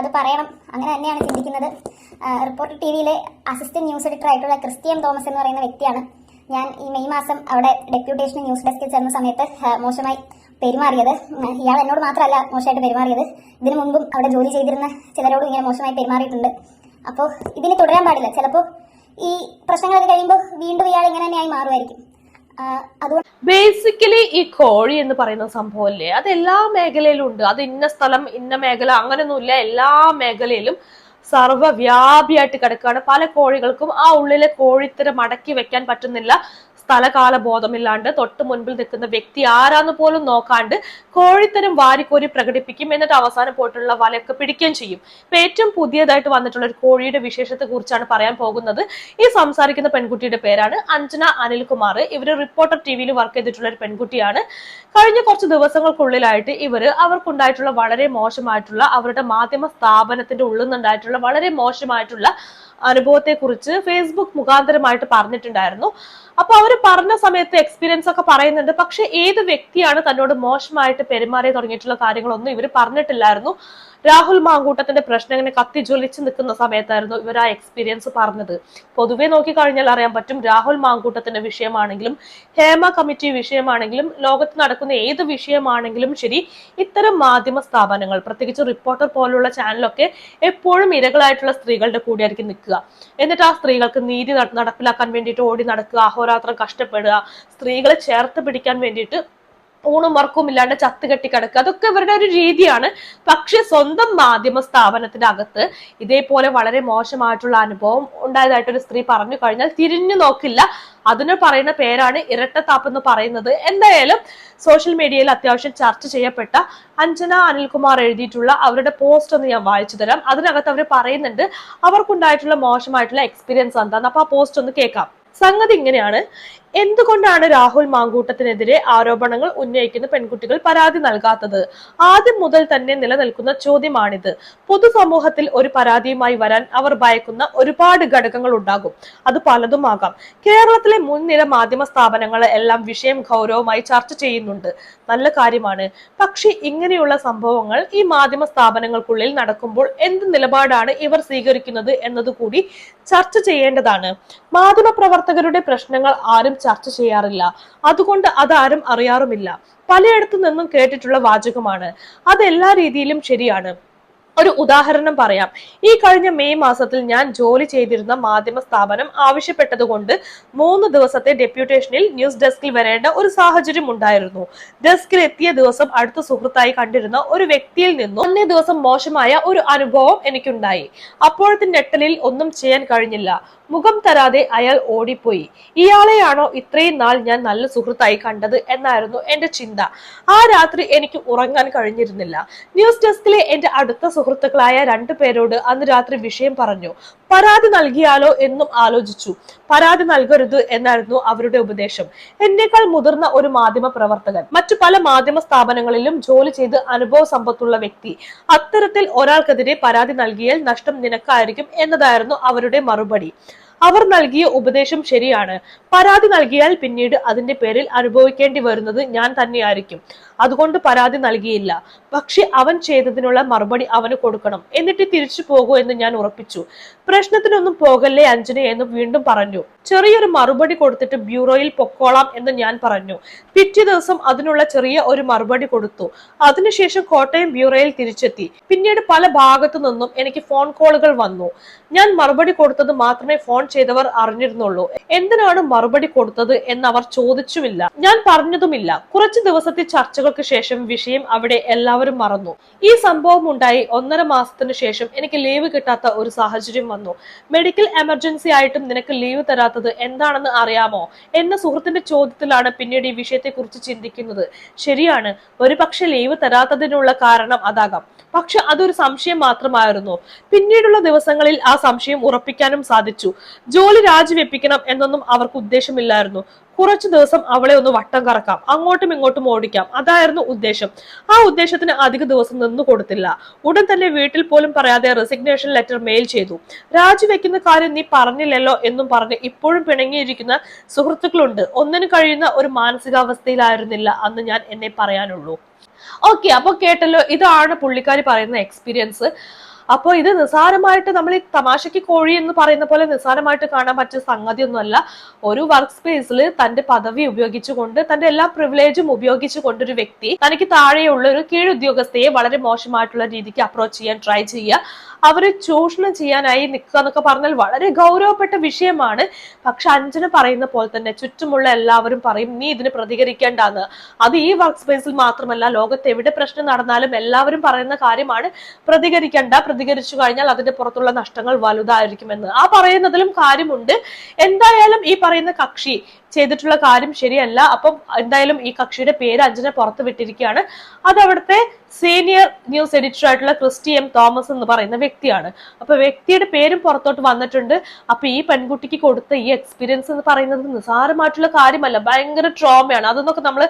അത് പറയണം. അങ്ങനെ തന്നെയാണ് ചിന്തിക്കുന്നത്. റിപ്പോർട്ടർ ടി വിയിലെ അസിസ്റ്റന്റ് ന്യൂസ് എഡിറ്റർ ആയിട്ടുള്ള ക്രിസ്ത്യൻ തോമസ് എന്ന് പറയുന്ന വ്യക്തിയാണ് ഞാൻ ഈ മെയ് മാസം അവിടെ ഡെപ്യൂട്ടേഷൻ ന്യൂസ് ഡെസ്കിൽ ചേർന്ന സമയത്ത് മോശമായി പെരുമാറിയത്. ഇയാൾ എന്നോട് മാത്രമല്ല മോശമായിട്ട് പെരുമാറിയത്. ഇതിനു മുമ്പും അവിടെ ജോലി ചെയ്തിരുന്ന ചിലരോടും ഇങ്ങനെ മോശമായി പെരുമാറിയിട്ടുണ്ട്. അപ്പോൾ ഇതിന് തുടരാൻ പാടില്ല. ചിലപ്പോൾ ഈ പ്രശ്നങ്ങളൊക്കെ കഴിയുമ്പോൾ വീണ്ടും ഇയാൾ ഇങ്ങനെ തന്നെയായി മാറുമായിരിക്കും. അതുകൊണ്ട് ബേസിക്കലി ഈ കോഴി എന്ന് പറയുന്ന സംഭവമല്ലേ അത് എല്ലാ മേഖലയിലും ഉണ്ട് അത് ഇന്ന സ്ഥലം ഇന്ന മേഖല അങ്ങനെയൊന്നുമില്ല എല്ലാ മേഖലയിലും സർവവ്യാപിയായിട്ട് കിടക്കുകയാണ്. പല കോഴികൾക്കും ആ ഉള്ളിലെ കോഴിത്തരം മടക്കി വെക്കാൻ പറ്റുന്നില്ല. സ്ഥലകാല ബോധമില്ലാണ്ട് തൊട്ട് മുൻപിൽ നിൽക്കുന്ന വ്യക്തി ആരാന്ന് പോലും നോക്കാണ്ട് കോഴിത്തരം വാരിക്കോരി പ്രകടിപ്പിക്കും എന്നിട്ട് അവസാനം പോയിട്ടുള്ള വലയൊക്കെ പിടിക്കുകയും ചെയ്യും. ഇപ്പൊ ഏറ്റവും പുതിയതായിട്ട് വന്നിട്ടുള്ള ഒരു കോഴിയുടെ വിശേഷത്തെ കുറിച്ചാണ് പറയാൻ പോകുന്നത്. ഈ സംസാരിക്കുന്ന പെൺകുട്ടിയുടെ പേരാണ് അഞ്ജന അനിൽകുമാർ. ഇവർ റിപ്പോർട്ടർ ടി വിയിൽ വർക്ക് ചെയ്തിട്ടുള്ള ഒരു പെൺകുട്ടിയാണ്. കഴിഞ്ഞ കുറച്ച് ദിവസങ്ങൾക്കുള്ളിലായിട്ട് ഇവർ അവർക്കുണ്ടായിട്ടുള്ള വളരെ മോശമായിട്ടുള്ള അവരുടെ മാധ്യമ സ്ഥാപനത്തിന്റെ ഉള്ളിൽ നിന്നുണ്ടായിട്ടുള്ള വളരെ മോശമായിട്ടുള്ള അനുഭവത്തെ കുറിച്ച് ഫേസ്ബുക്ക് മുഖാന്തരമായിട്ട് പറഞ്ഞിട്ടുണ്ടായിരുന്നു. അപ്പൊ അവർ പറഞ്ഞ സമയത്ത് എക്സ്പീരിയൻസ് ഒക്കെ പറയുന്നുണ്ട്. പക്ഷെ ഏത് വ്യക്തിയാണ് തന്നോട് മോശമായിട്ട് പെരുമാറി തുടങ്ങിയിട്ടുള്ള കാര്യങ്ങളൊന്നും ഇവർ പറഞ്ഞിട്ടില്ലായിരുന്നു. രാഹുൽ മാങ്കൂട്ടത്തിന്റെ പ്രശ്നം കത്തി കത്തിജ്വലിച്ച് നിൽക്കുന്ന സമയത്തായിരുന്നു ഇവർ ആ എക്സ്പീരിയൻസ് പറഞ്ഞത്. പൊതുവെ നോക്കിക്കഴിഞ്ഞാൽ അറിയാൻ പറ്റും രാഹുൽ മാങ്കൂട്ടത്തിന്റെ വിഷയമാണെങ്കിലും ഹേമ കമ്മിറ്റി വിഷയമാണെങ്കിലും ലോകത്ത് നടക്കുന്ന ഏത് വിഷയമാണെങ്കിലും ശരി ഇത്തരം മാധ്യമ സ്ഥാപനങ്ങൾ പ്രത്യേകിച്ച് റിപ്പോർട്ടർ പോലുള്ള ചാനലൊക്കെ എപ്പോഴും ഇരകളായിട്ടുള്ള സ്ത്രീകളുടെ കൂടെയായിരിക്കും നിൽക്കുക. എന്നിട്ട് ആ സ്ത്രീകൾക്ക് നീതി നടപ്പിലാക്കാൻ വേണ്ടിയിട്ട് ഓടി നടക്കുക അഹോരാത്രം കഷ്ടപ്പെടുക സ്ത്രീകളെ ചേർത്ത് പിടിക്കാൻ വേണ്ടിയിട്ട് ഊണും വർക്കും ഇല്ലാണ്ട് ചത്ത് കെട്ടി കിടക്കുക. അതൊക്കെ ഇവരുടെ ഒരു രീതിയാണ്. പക്ഷെ സ്വന്തം മാധ്യമ സ്ഥാപനത്തിന്റെ അകത്ത് ഇതേപോലെ വളരെ മോശമായിട്ടുള്ള അനുഭവം ഉണ്ടായതായിട്ട് ഒരു സ്ത്രീ പറഞ്ഞു കഴിഞ്ഞാൽ തിരിഞ്ഞു നോക്കില്ല. അതിന് പറയുന്ന പേരാണ് ഇരട്ടത്താപ്പ് എന്ന് പറയുന്നത്. എന്തായാലും സോഷ്യൽ മീഡിയയിൽ അത്യാവശ്യം ചർച്ച ചെയ്യപ്പെട്ട അഞ്ജന അനിൽകുമാർ എഴുതിയിട്ടുള്ള അവരുടെ പോസ്റ്റ് ഒന്ന് ഞാൻ വായിച്ചു തരാം. അതിനകത്ത് അവർ പറയുന്നുണ്ട് അവർക്കുണ്ടായിട്ടുള്ള മോശമായിട്ടുള്ള എക്സ്പീരിയൻസ് എന്താന്ന്. അപ്പൊ ആ പോസ്റ്റ് ഒന്ന് കേൾക്കാം. സംഗതി ഇങ്ങനെയാണ്. എന്തുകൊണ്ടാണ് രാഹുൽ മാങ്കൂട്ടത്തിനെതിരെ ആരോപണങ്ങൾ ഉന്നയിക്കുന്ന പെൺകുട്ടികൾ പരാതി നൽകാത്തത്? ആദ്യം മുതൽ തന്നെ നിലനിൽക്കുന്ന ചോദ്യമാണിത്. പൊതുസമൂഹത്തിൽ ഒരു പരാതിയുമായി വരാൻ അവർ ഭയക്കുന്ന ഒരുപാട് ഘടകങ്ങൾ ഉണ്ടാകും. അത് പലതുമാകാം കേരളത്തിലെ മുൻനിര മാധ്യമ സ്ഥാപനങ്ങൾ എല്ലാം വിഷയം ഗൗരവമായി ചർച്ച ചെയ്യുന്നുണ്ട്. നല്ല കാര്യമാണ്. പക്ഷെ ഇങ്ങനെയുള്ള സംഭവങ്ങൾ ഈ മാധ്യമ സ്ഥാപനങ്ങൾക്കുള്ളിൽ നടക്കുമ്പോൾ എന്ത് നിലപാടാണ് ഇവർ സ്വീകരിക്കുന്നത് എന്നതുകൂടി ചർച്ച ചെയ്യേണ്ടതാണ്. മാധ്യമ പ്രവർത്തകരുടെ പ്രശ്നങ്ങൾ ആരും ചർച്ച ചെയ്യാറില്ല. അതുകൊണ്ട് അതാരും അറിയാറുമില്ല. പലയിടത്തു നിന്നും കേട്ടിട്ടുള്ള വാചകമാണ്. അതെല്ലാ രീതിയിലും ശരിയാണ്. ഒരു ഉദാഹരണം പറയാം. ഈ കഴിഞ്ഞ മെയ് മാസത്തിൽ ഞാൻ ജോലി ചെയ്തിരുന്ന മാധ്യമ സ്ഥാപനം ആവശ്യപ്പെട്ടതുകൊണ്ട് മൂന്ന് ദിവസത്തെ ഡെപ്യൂട്ടേഷനിൽ ന്യൂസ് ഡെസ്കിൽ വരേണ്ട ഒരു സാഹചര്യം ഉണ്ടായിരുന്നു. ഡെസ്കിൽ എത്തിയ ദിവസം അടുത്ത സുഹൃത്തായി കണ്ടിരുന്ന ഒരു വ്യക്തിയിൽ നിന്നും അന്നേ ദിവസം മോശമായ ഒരു അനുഭവം എനിക്കുണ്ടായി. അപ്പോഴത്തെ ഞെട്ടലിൽ ഒന്നും ചെയ്യാൻ കഴിഞ്ഞില്ല. മുഖം തരാതെ അയാൾ ഓടിപ്പോയി. ഇയാളെയാണോ ഇത്രയും നാൾ ഞാൻ നല്ല സുഹൃത്തായി കണ്ടത് എന്നായിരുന്നു എന്റെ ചിന്ത. ആ രാത്രി എനിക്ക് ഉറങ്ങാൻ കഴിഞ്ഞിരുന്നില്ല. ന്യൂസ് ഡെസ്കിലെ എന്റെ അടുത്ത സുഹൃത്തുക്കളായ രണ്ടു പേരോട് അന്ന് രാത്രി വിഷയം പറഞ്ഞു. പരാതി നൽകിയാലോ എന്നും ആലോചിച്ചു. പരാതി നൽകരുത് എന്നായിരുന്നു അവരുടെ ഉപദേശം. എന്നേക്കാൾ മുതിർന്ന ഒരു മാധ്യമ പ്രവർത്തകൻ മറ്റു പല മാധ്യമ സ്ഥാപനങ്ങളിലും ജോലി ചെയ്ത് അനുഭവ സമ്പത്തുള്ള വ്യക്തി അത്തരത്തിൽ ഒരാൾക്കെതിരെ പരാതി നൽകിയാൽ നഷ്ടം നിനക്കായിരിക്കും എന്നതായിരുന്നു അവരുടെ മറുപടി. അവർ നൽകിയ ഉപദേശം ശരിയാണ്. പരാതി നൽകിയാൽ പിന്നീട് അതിന്റെ പേരിൽ അനുഭവിക്കേണ്ടി വരുന്നത് ഞാൻ തന്നെയായിരിക്കും. അതുകൊണ്ട് പരാതി നൽകിയില്ല. പക്ഷെ അവൻ ചെയ്തതിനുള്ള മറുപടി അവന് കൊടുക്കണം. എന്നിട്ട് തിരിച്ചു പോകൂ എന്ന് ഞാൻ ഉറപ്പിച്ചു. പ്രശ്നത്തിനൊന്നും പോകല്ലേ അഞ്ജന എന്ന് വീണ്ടും പറഞ്ഞു. ചെറിയൊരു മറുപടി കൊടുത്തിട്ട് ബ്യൂറോയിൽ പൊക്കോളാം എന്ന് ഞാൻ പറഞ്ഞു. പിറ്റേ ദിവസം അതിനുള്ള ചെറിയ ഒരു മറുപടി കൊടുത്തു. അതിനുശേഷം കോട്ടയം ബ്യൂറോയിൽ തിരിച്ചെത്തി. പിന്നീട് പല ഭാഗത്തു നിന്നും എനിക്ക് ഫോൺ കോളുകൾ വന്നു. ഞാൻ മറുപടി കൊടുത്തത് മാത്രമേ ഫോൺ ചെയ്തവർ അറിഞ്ഞിരുന്നുള്ളൂ. എന്തിനാണ് മറുപടി കൊടുത്തത് അവർ ചോദിച്ചുമില്ല. ഞാൻ പറഞ്ഞതുമില്ല. കുറച്ചു ദിവസത്തെ ചർച്ചകൾക്ക് ശേഷം വിഷയം അവിടെ എല്ലാവരും മറന്നു. ഈ സംഭവം ഉണ്ടായി ഒന്നര മാസത്തിനു ശേഷം എനിക്ക് ലീവ് കിട്ടാത്ത ഒരു സാഹചര്യം വന്നു. മെഡിക്കൽ എമർജൻസി ആയിട്ടും നിനക്ക് ലീവ് തരാത്തത് എന്താണെന്ന് അറിയാമോ? എന്ന സുഹൃത്തിന്റെ ചോദ്യത്തിലാണ് പിന്നീട് ഈ വിഷയത്തെ കുറിച്ച് ചിന്തിക്കുന്നത്. ശരിയാണ് ഒരു പക്ഷെ ലീവ് തരാത്തതിനുള്ള കാരണം അതാകാം. പക്ഷെ അതൊരു സംശയം മാത്രമായിരുന്നു. പിന്നീടുള്ള ദിവസങ്ങളിൽ ആ സംശയം ഉറപ്പിക്കാനും സാധിച്ചു. ജോലി രാജിവെപ്പിക്കണം എന്നൊന്നും അവർക്ക് ഉദ്ദേശമില്ലായിരുന്നു. കുറച്ചു ദിവസം അവളെ ഒന്ന് വട്ടം കറക്കാം. അങ്ങോട്ടും ഇങ്ങോട്ടും ഓടിക്കാം. അതായിരുന്നു ഉദ്ദേശം. ആ ഉദ്ദേശത്തിന് അധിക ദിവസം നിന്നു കൊടുത്തില്ല. ഉടൻ തന്നെ വീട്ടിൽ പോലും പറയാതെ റെസിഗ്നേഷൻ ലെറ്റർ മെയിൽ ചെയ്തു. രാജിവെക്കുന്ന കാര്യം നീ പറഞ്ഞില്ലല്ലോ എന്നും പറഞ്ഞ് ഇപ്പോഴും പിണങ്ങിയിരിക്കുന്ന സുഹൃത്തുക്കളുണ്ട്. ഒന്നിനു കഴിയുന്ന ഒരു മാനസികാവസ്ഥയിലായിരുന്നില്ല അന്ന് ഞാൻ എന്നെ പറയാനുള്ളൂ. ഓക്കെ അപ്പൊ കേട്ടല്ലോ. ഇതാണ് പുള്ളിക്കാരി പറയുന്ന എക്സ്പീരിയൻസ് അപ്പോൾ ഇത് നിസ്സാരമായിട്ട് നമ്മൾ ഈ തമാശയ്ക്ക് കോഴി എന്ന് പറയുന്ന പോലെ നിസ്സാരമായിട്ട് കാണാൻ പറ്റിയ സംഗതിയൊന്നുമല്ല. ഒരു വർക്ക് സ്പേസിൽ തന്റെ പദവി ഉപയോഗിച്ചുകൊണ്ട് തന്റെ എല്ലാ പ്രിവിലേജും ഉപയോഗിച്ചുകൊണ്ട് ഒരു വ്യക്തി തനിക്ക് താഴെയുള്ള ഒരു കീഴുദ്യോഗസ്ഥയെ വളരെ മോശമായിട്ടുള്ള രീതിക്ക് അപ്രോച്ച് ചെയ്യാൻ ട്രൈ ചെയ്യുക. അവരെ ചൂഷണം ചെയ്യാനായി നിൽക്കുക എന്നൊക്കെ പറഞ്ഞാൽ വളരെ ഗൗരവപ്പെട്ട വിഷയമാണ്. പക്ഷെ അഞ്ജന പറയുന്ന പോലെ തന്നെ ചുറ്റുമുള്ള എല്ലാവരും പറയും നീ ഇതിന് പ്രതികരിക്കേണ്ടെന്ന്. അത് ഈ വർക്ക് സ്പേസിൽ മാത്രമല്ല ലോകത്ത് എവിടെ പ്രശ്നം നടന്നാലും എല്ലാവരും പറയുന്ന കാര്യമാണ് പ്രതികരിക്കേണ്ട പ്രതികരിച്ചു കഴിഞ്ഞാൽ അതിന്റെ പുറത്തുള്ള നഷ്ടങ്ങൾ വലുതായിരിക്കുമെന്ന്. ആ പറയുന്നതിലും കാര്യമുണ്ട്. എന്തായാലും ഈ പറയുന്ന കക്ഷി ചെയ്തിട്ടുള്ള കാര്യം ശരിയല്ല. അപ്പം എന്തായാലും ഈ കക്ഷിയുടെ പേര് അഞ്ജന പുറത്തു വിട്ടിരിക്കുകയാണ്. അത് അവിടുത്തെ സീനിയർ ന്യൂസ് എഡിറ്റർ ആയിട്ടുള്ള ക്രിസ്റ്റി എം തോമസ് എന്ന് പറയുന്ന വ്യക്തിയാണ്. അപ്പൊ വ്യക്തിയുടെ പേരും പുറത്തോട്ട് വന്നിട്ടുണ്ട്. അപ്പൊ ഈ പെൺകുട്ടിക്ക് കൊടുത്ത ഈ എക്സ്പീരിയൻസ് എന്ന് പറയുന്നത് നിസ്സാരമായിട്ടുള്ള കാര്യമല്ല. ഭയങ്കര ട്രോമയാണ് അതൊന്നൊക്കെ നമ്മൾ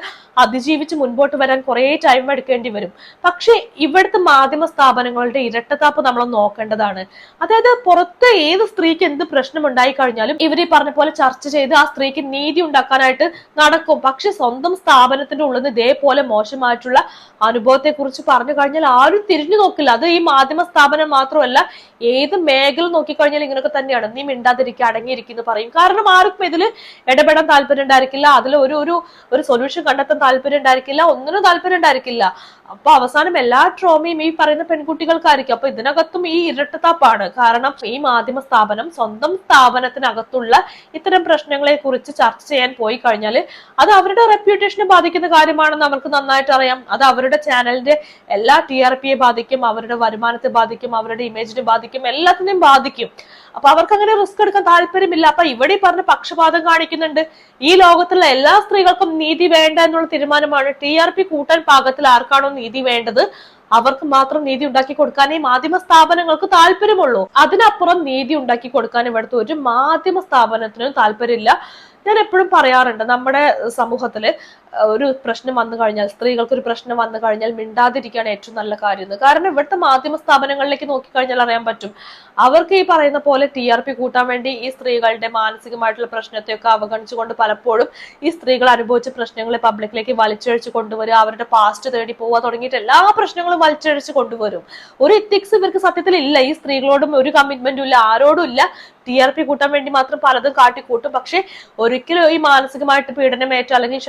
അതിജീവിച്ച് മുൻപോട്ട് വരാൻ കുറേ ടൈം എടുക്കേണ്ടി വരും. പക്ഷെ ഇവിടുത്തെ മാധ്യമ സ്ഥാപനങ്ങളുടെ ഇരട്ടത്താപ്പ് നമ്മൾ നോക്കേണ്ടതാണ്. അതായത് പുറത്ത് ഏത് സ്ത്രീക്ക് എന്ത് പ്രശ്നം ഉണ്ടായി കഴിഞ്ഞാലും ഇവർ ഈ പറഞ്ഞ പോലെ ചർച്ച ചെയ്ത് ആ സ്ത്രീക്ക് നീതി ഉണ്ടാക്കാനായിട്ട് നടക്കും. പക്ഷെ സ്വന്തം സ്ഥാപനത്തിന്റെ ഉള്ളിൽ നിന്ന് ഇതേപോലെ മോശമായിട്ടുള്ള അനുഭവത്തെ കുറിച്ച് പറഞ്ഞു കഴിഞ്ഞാൽ ആരും തിരിഞ്ഞു നോക്കില്ല. അത് ഈ മാധ്യമ സ്ഥാപനം മാത്രമല്ല ഏത് മേഖല നോക്കിക്കഴിഞ്ഞാൽ ഇങ്ങനെയൊക്കെ തന്നെയാണ്. നീ മിണ്ടാതിരിക്കുക അടങ്ങിയിരിക്കുന്നു പറയും. കാരണം ആർക്കും ഇതിൽ ഇടപെടാൻ താല്പര്യം ഉണ്ടായിരിക്കില്ല. അതിൽ ഒരു ഒരു ഒരു സൊല്യൂഷൻ കണ്ടെത്താൻ താല്പര്യം ഉണ്ടായിരിക്കില്ല. ഒന്നിനും താല്പര്യം ഉണ്ടായിരിക്കില്ല. അപ്പൊ അവസാനം എല്ലാ ട്രോമയും ഈ പറയുന്ന പെൺകുട്ടികൾക്കായിരിക്കും. അപ്പൊ ഇതിനകത്തും ഈ ഇരട്ടത്താപ്പാണ്. കാരണം ഈ മാധ്യമ സ്ഥാപനം സ്വന്തം സ്ഥാപനത്തിനകത്തുള്ള ഇത്തരം പ്രശ്നങ്ങളെ കുറിച്ച് ചർച്ച ചെയ്യാൻ പോയി കഴിഞ്ഞാൽ അത് അവരുടെ റെപ്യൂട്ടേഷനെ ബാധിക്കുന്ന കാര്യമാണെന്ന് അവർക്ക് നന്നായിട്ട് അറിയാം. അത് അവരുടെ ചാനലിന്റെ എല്ലാ ടി ആർ പിയെ ബാധിക്കും അവരുടെ വരുമാനത്തെ ബാധിക്കും അവരുടെ ഇമേജിനെ ബാധിക്കും എല്ലാത്തിനെയും ബാധിക്കും. അപ്പൊ അവർക്ക് അങ്ങനെ റിസ്ക് എടുക്കാൻ താല്പര്യമില്ല. അപ്പൊ ഇവിടെ പറഞ്ഞ പക്ഷപാതം കാണിക്കുന്നുണ്ട്. ഈ ലോകത്തുള്ള എല്ലാ സ്ത്രീകൾക്കും നീതി വേണ്ട എന്നുള്ള തീരുമാനമാണ് ടി ആർ പി കൂട്ടാൻ പാകത്തിൽ ആർക്കാണോ നീതി വേണ്ടത്? അവർക്ക് മാത്രം നീതി ഉണ്ടാക്കി കൊടുക്കാനേ മാധ്യമ സ്ഥാപനങ്ങൾക്ക് താല്പര്യമുള്ളൂ. അതിനപ്പുറം നീതി ഉണ്ടാക്കി കൊടുക്കാൻ ഇവിടുത്തെ ഒരു മാധ്യമ സ്ഥാപനത്തിനും താല്പര്യമില്ല. ഞാൻ എപ്പോഴും പറയാറുണ്ട് നമ്മുടെ സമൂഹത്തിൽ ഒരു പ്രശ്നം വന്നു കഴിഞ്ഞാൽ സ്ത്രീകൾക്ക് ഒരു പ്രശ്നം വന്നു കഴിഞ്ഞാൽ മിണ്ടാതിരിക്കുകയാണ് ഏറ്റവും നല്ല കാര്യം എന്ന്. കാരണം ഇവിടുത്തെ മാധ്യമ സ്ഥാപനങ്ങളിലേക്ക് നോക്കിക്കഴിഞ്ഞാൽ അറിയാൻ പറ്റും അവർക്ക് ഈ പറയുന്ന പോലെ ടി ആർ പി കൂട്ടാൻ വേണ്ടി ഈ സ്ത്രീകളുടെ മാനസികമായിട്ടുള്ള പ്രശ്നത്തെയൊക്കെ അവഗണിച്ചുകൊണ്ട് പലപ്പോഴും ഈ സ്ത്രീകൾ അനുഭവിച്ച പ്രശ്നങ്ങളെ പബ്ലിക്കിലേക്ക് വലിച്ചഴിച്ച് കൊണ്ടുവരിക അവരുടെ പാസ്റ്റ് തേടി പോവുക തുടങ്ങിയിട്ട് എല്ലാ പ്രശ്നങ്ങളും വലിച്ചഴിച്ച് കൊണ്ടുവരും. ഒരു എത്തിക്സ് ഇവർക്ക് സത്യത്തിൽ ഇല്ല. ഈ സ്ത്രീകളോടും ഒരു കമ്മിറ്റ്മെന്റും ഇല്ല ആരോടും ഇല്ല. ടി ആർ പി കൂട്ടാൻ വേണ്ടി മാത്രം പലതും കാട്ടിക്കൂട്ടും. പക്ഷെ ഒരിക്കലും ഈ മാനസികമായിട്ട് പീഡനമേറ്റ അല്ലെങ്കിൽ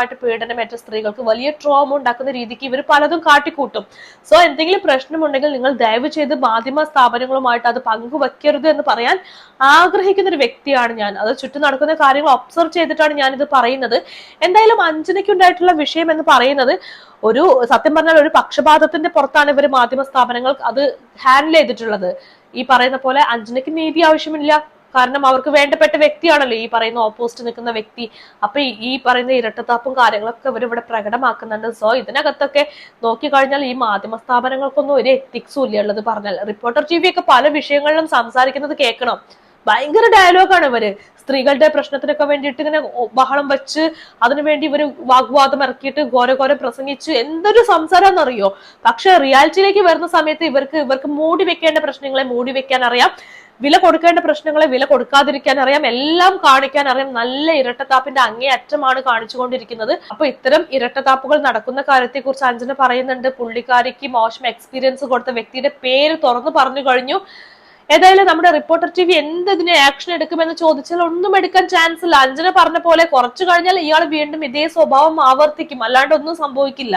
ശാരീരികമായിട്ട് പീഡനമേറ്റ സ്ത്രീകൾക്ക് വലിയ ട്രോമ ഉണ്ടാക്കുന്ന രീതിക്ക് ഇവർ പലതും കാട്ടിക്കൂട്ടും. സോ എന്തെങ്കിലും പ്രശ്നമുണ്ടെങ്കിൽ നിങ്ങൾ ദയവ് ചെയ്ത് മാധ്യമ സ്ഥാപനങ്ങളുമായിട്ട് അത് പങ്കുവെക്കരുത് എന്ന് പറയാൻ ആഗ്രഹിക്കുന്ന ഒരു വ്യക്തിയാണ് ഞാൻ. അത് ചുറ്റും നടക്കുന്ന കാര്യങ്ങൾ ഒബ്സർവ് ചെയ്തിട്ടാണ് ഞാൻ ഇത് പറയുന്നത്. എന്തായാലും അഞ്ജനയ്ക്കുണ്ടായിട്ടുള്ള വിഷയം എന്ന് പറയുന്നത് ഒരു സത്യം പറഞ്ഞാൽ ഒരു പക്ഷപാതത്തിന്റെ പുറത്താണ് ഇവർ മാധ്യമ സ്ഥാപനങ്ങൾ അത് ഹാൻഡിൽ ചെയ്തിട്ടുള്ളത്. ഈ പറയുന്ന പോലെ അഞ്ജനയ്ക്ക് നീതി ആവശ്യമില്ല. കാരണം അവർക്ക് വേണ്ടപ്പെട്ട വ്യക്തിയാണല്ലോ ഈ പറയുന്ന ഓപ്പോസിറ്റ് നിൽക്കുന്ന വ്യക്തി. അപ്പൊ ഈ- പറയുന്ന ഇരട്ടത്താപ്പും കാര്യങ്ങളൊക്കെ ഇവർ ഇവിടെ പ്രകടമാക്കുന്നുണ്ട്. സോ ഇതിനകത്തൊക്കെ നോക്കിക്കഴിഞ്ഞാൽ ഈ മാധ്യമ സ്ഥാപനങ്ങൾക്കൊന്നും ഒരു എത്തിക്സും ഇല്ല ഉള്ളത് പറഞ്ഞാൽ. റിപ്പോർട്ടർ ടി ഒക്കെ പല വിഷയങ്ങളിലും സംസാരിക്കുന്നത് കേൾക്കണം. ഭയങ്കര ഡയലോഗാണ് ഇവർ. സ്ത്രീകളുടെ പ്രശ്നത്തിനൊക്കെ വേണ്ടിയിട്ട് ഇങ്ങനെ ബഹളം വെച്ച് അതിനുവേണ്ടി ഇവർ വാഗ്വാദം ഇറക്കിയിട്ട് ഘോര ഘോരം പ്രസംഗിച്ച് എന്തൊരു സംസാരം എന്നറിയോ പക്ഷെ റിയാലിറ്റിയിലേക്ക് വരുന്ന സമയത്ത് ഇവർക്ക് ഇവർക്ക് മൂടി വെക്കേണ്ട പ്രശ്നങ്ങളെ മൂടി വെക്കാൻ അറിയാം. വില കൊടുക്കേണ്ട പ്രശ്നങ്ങളെ വില കൊടുക്കാതിരിക്കാൻ അറിയാം എല്ലാം കാണിക്കാൻ അറിയാം. നല്ല ഇരട്ടത്താപ്പിന്റെ അങ്ങേയറ്റമാണ് കാണിച്ചുകൊണ്ടിരിക്കുന്നത്. അപ്പൊ ഇത്തരം ഇരട്ടത്താപ്പുകൾ നടക്കുന്ന കാര്യത്തെ കുറിച്ച് അഞ്ജന പറയുന്നുണ്ട്. പുള്ളിക്കാരിക്ക് മോശം എക്സ്പീരിയൻസ് കൊടുത്ത വ്യക്തിയുടെ പേര് തുറന്നു പറഞ്ഞു കഴിഞ്ഞു. ഏതായാലും നമ്മുടെ റിപ്പോർട്ടർ ടി വി എന്തിനെ ആക്ഷൻ എടുക്കുമെന്ന് ചോദിച്ചാൽ ഒന്നും എടുക്കാൻ ചാൻസ് ഇല്ല. അഞ്ജന പറഞ്ഞ പോലെ കുറച്ചു കഴിഞ്ഞാൽ ഇയാൾ വീണ്ടും ഇതേ സ്വഭാവം ആവർത്തിക്കും. അല്ലാണ്ട് ഒന്നും സംഭവിക്കില്ല.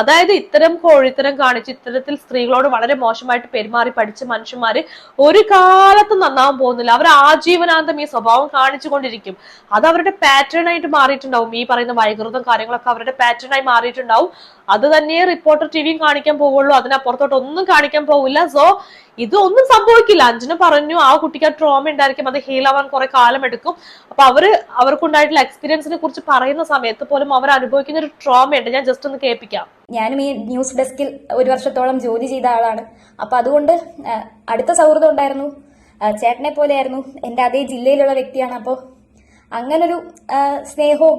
അതായത് ഇത്തരം കോഴിത്തരം കാണിച്ച് ഇത്തരത്തിൽ സ്ത്രീകളോട് വളരെ മോശമായിട്ട് പെരുമാറി പഠിച്ച മനുഷ്യന്മാര് ഒരു കാലത്തും നന്നാവാൻ പോകുന്നില്ല. അവർ ആജീവനാന്തം ഈ സ്വഭാവം കാണിച്ചുകൊണ്ടിരിക്കും അത് അവരുടെ പാറ്റേൺ ആയിട്ട് മാറിയിട്ടുണ്ടാവും. ഈ പറയുന്ന വൈകൃതം കാര്യങ്ങളൊക്കെ അവരുടെ പാറ്റേൺ ആയി മാറിയിട്ടുണ്ടാവും. അത് തന്നെ റിപ്പോർട്ടർ ടിവിയും കാണിക്കാൻ പോവുള്ളൂ. അതിനപ്പുറത്തോട്ട് ഒന്നും കാണിക്കാൻ പോവില്ല. സോ ഇതൊന്നും സംഭവിക്കില്ല. അഞ്ജന പറഞ്ഞു ആ കുട്ടിക്ക് ആ ട്രോമ ഉണ്ടായിരിക്കും. അത് ഹീൽ ആവാൻ കുറെ കാലം എടുക്കും അപ്പൊ അവർ അവർക്കുണ്ടായിട്ടുള്ള എക്സ്പീരിയൻസിനെ കുറിച്ച് പറയുന്ന സമയത്ത് പോലും അവർ അനുഭവിക്കുന്ന ഒരു ട്രോമ ഉണ്ട്. ഞാൻ ജസ്റ്റ് ഒന്ന് കേൾപ്പിക്കാം. ഞാനും ഈ ന്യൂസ് ഡെസ്കിൽ ഒരു വർഷത്തോളം ജോലി ചെയ്ത ആളാണ്. അപ്പൊ അതുകൊണ്ട് അടുത്ത സൗഹൃദം ഉണ്ടായിരുന്നു. ചേട്ടനെ പോലെയായിരുന്നു. എന്റെ അതേ ജില്ലയിലുള്ള വ്യക്തിയാണ്. അപ്പോൾ അങ്ങനൊരു സ്നേഹവും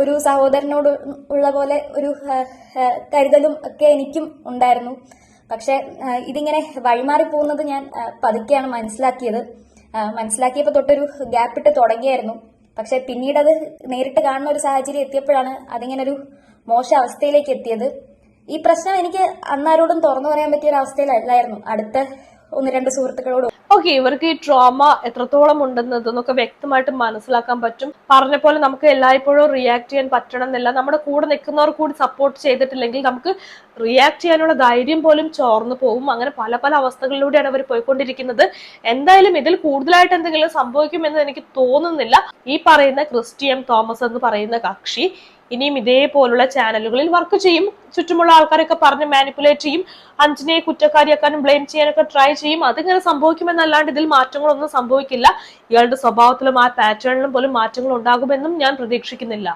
ഒരു സഹോദരനോട് ഉള്ള പോലെ ഒരു കരുതലും ഒക്കെ എനിക്കും ഉണ്ടായിരുന്നു. പക്ഷെ ഇതിങ്ങനെ വഴിമാറി പോകുന്നത് ഞാൻ പതുക്കെയാണ് മനസ്സിലാക്കിയത്. മനസ്സിലാക്കിയപ്പോൾ തൊട്ടൊരു ഗ്യാപ്പ് ഇട്ട് തുടങ്ങിയായിരുന്നു. പക്ഷെ പിന്നീട് അത് നേരിട്ട് കാണുന്ന ഒരു സാഹചര്യം എത്തിയപ്പോഴാണ് അതിങ്ങനെ ഒരു മോശ അവസ്ഥയിലേക്ക് എത്തിയത്. ഈ പ്രശ്നം എനിക്ക് അന്നാരോടും തുറന്നു പറയാൻ പറ്റിയ ഒരു അവസ്ഥയിലല്ലായിരുന്നു അടുത്ത ഒന്ന് രണ്ട് സുഹൃത്തുക്കളോടും ഓക്കെ ഇവർക്ക് ഈ ട്രോമ എത്രത്തോളം ഉണ്ടെന്ന് ഇതൊന്നൊക്കെ വ്യക്തമായിട്ട് മനസ്സിലാക്കാൻ പറ്റും. പറഞ്ഞ പോലെ നമുക്ക് എല്ലായ്പ്പോഴും റിയാക്ട് ചെയ്യാൻ പറ്റണം എന്നില്ല നമ്മുടെ കൂടെ നിൽക്കുന്നവർ കൂടി സപ്പോർട്ട് ചെയ്തിട്ടില്ലെങ്കിൽ നമുക്ക് റിയാക്ട് ചെയ്യാനുള്ള ധൈര്യം പോലും ചോർന്നു പോകും. അങ്ങനെ പല പല അവസ്ഥകളിലൂടെയാണ് അവർ പോയിക്കൊണ്ടിരിക്കുന്നത്. എന്തായാലും ഇതിൽ കൂടുതലായിട്ട് എന്തെങ്കിലും സംഭവിക്കുമെന്ന് എനിക്ക് തോന്നുന്നില്ല. ഈ പറയുന്ന ക്രിസ്റ്റിയം തോമസ് എന്ന് പറയുന്ന കക്ഷി ഇനിയും ഇതേപോലുള്ള ചാനലുകളിൽ വർക്ക് ചെയ്യും. ചുറ്റുമുള്ള ആൾക്കാരൊക്കെ പറഞ്ഞ് മാനിപ്പുലേറ്റ് ചെയ്യും. അഞ്ചിനെ കുറ്റക്കാരിയാക്കാനും ബ്ലെയിം ചെയ്യാനൊക്കെ ട്രൈ ചെയ്യും. അതിങ്ങനെ സംഭവിക്കുമെന്നല്ലാണ്ട് ഇതിൽ മാറ്റങ്ങളൊന്നും സംഭവിക്കില്ല. ഇയാളുടെ സ്വഭാവത്തിലും ആ പാറ്റേണിലും പോലും മാറ്റങ്ങൾ ഉണ്ടാകുമെന്നും ഞാൻ പ്രതീക്ഷിക്കുന്നില്ല.